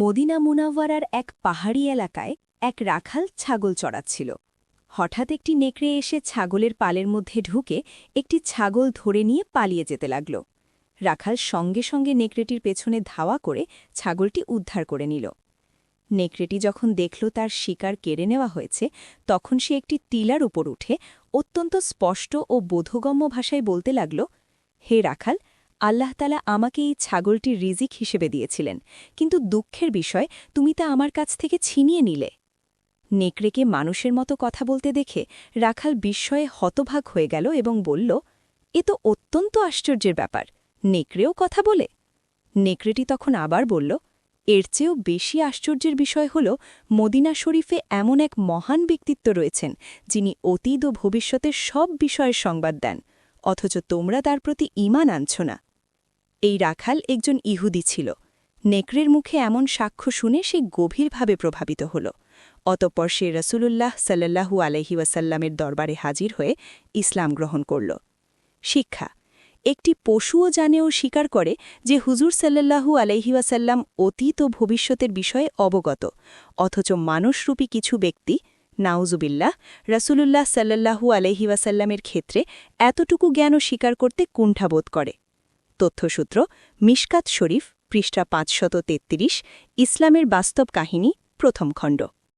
Medina মুনাওয়ারার এক পাহাড়ি এলাকায় এক রাখাল ছাগল চড়াচ্ছিল। হঠাৎ একটি নেকড়ে এসে ছাগলের পালের মধ্যে ঢুকে একটি ছাগল ধরে নিয়ে পালিয়ে যেতে লাগল। রাখাল সঙ্গে সঙ্গে নেকড়েটির পেছনে ধাওয়া করে ছাগলটি উদ্ধার করে নিল। নেকড়েটি যখন দেখল তার শিকার কেড়ে নেওয়া হয়েছে, তখন সে একটি টিলার উপর উঠে অত্যন্ত স্পষ্ট ও বোধগম্য ভাষায় বলতে লাগল, হে রাখাল আল্লাহতালা আমাকে এই ছাগলটির রিজিক হিসেবে দিয়েছিলেন, কিন্তু দুঃখের বিষয়, তুমি তা আমার কাছ থেকে ছিনিয়ে নিলে। নেকড়েকে মানুষের মতো কথা বলতে দেখে রাখাল বিস্ময়ে হতভাগ হয়ে গেল এবং বলল, এ তো অত্যন্ত আশ্চর্যের ব্যাপার, নেকড়েও কথা বলে? নেকড়েটি তখন আবার বলল, এর চেয়েও বেশি আশ্চর্যের বিষয় হল মদিনা শরীফে এমন এক মহান ব্যক্তিত্ব রয়েছেন, যিনি অতীত ও ভবিষ্যতের সব বিষয়ের সংবাদ দেন, অথচ তোমরা তার প্রতি ইমান আনছ না। এই রাখাল একজন ইহুদি ছিল। নেকড়ের মুখে এমন সাক্ষ্য শুনে সে গভীরভাবে প্রভাবিত হল। অতঃপর সে রসুলুল্লাহ সাল্লাহু আলহি ওয়াসাল্লামের দরবারে হাজির হয়ে ইসলাম গ্রহণ করল। শিক্ষা। একটি পশুও জানে ও স্বীকার করে যে হুজুর সাল্লাহু আলহিওয়াসাল্লাম অতীত ও ভবিষ্যতের বিষয়ে অবগত, অথচ মানুষরূপী কিছু ব্যক্তি, নাউজুবিল্লাহ, রাসূলুল্লাহ সাল্লাহু আলহিওয়াসাল্লামের ক্ষেত্রে এতটুকু জ্ঞানও স্বীকার করতে কুণ্ঠাবোধ করে। তথ্যসূত্র মিশকাত শরীফ পৃষ্ঠা পাঁচশত ইসলামের বাস্তব কাহিনী প্রথম খণ্ড।